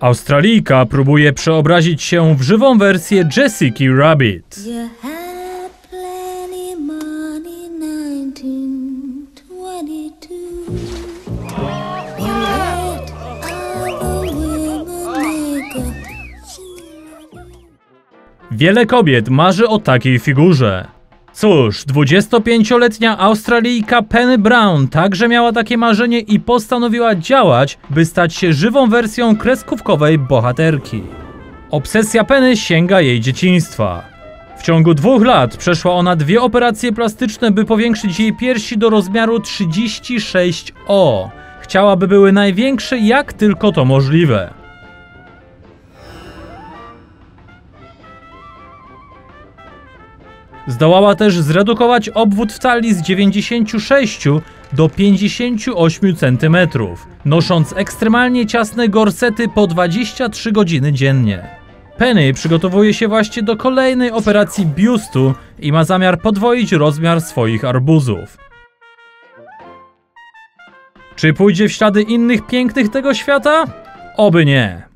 Australijka próbuje przeobrazić się w żywą wersję Jessica Rabbit. You had plenty money, 1922. You let other women make a Wiele kobiet marzy o takiej figurze. Cóż, 25-letnia Australijka Penny Brown także miała takie marzenie i postanowiła działać, by stać się żywą wersją kreskówkowej bohaterki. Obsesja Penny sięga jej dzieciństwa. W ciągu dwóch lat przeszła ona dwie operacje plastyczne, by powiększyć jej piersi do rozmiaru 36O. Chciałaby były największe jak tylko to możliwe. Zdołała też zredukować obwód w talii z 96 do 58 cm, nosząc ekstremalnie ciasne gorsety po 23 godziny dziennie. Penny przygotowuje się właśnie do kolejnej operacji biustu i ma zamiar podwoić rozmiar swoich arbuzów. Czy pójdzie w ślady innych pięknych tego świata? Oby nie.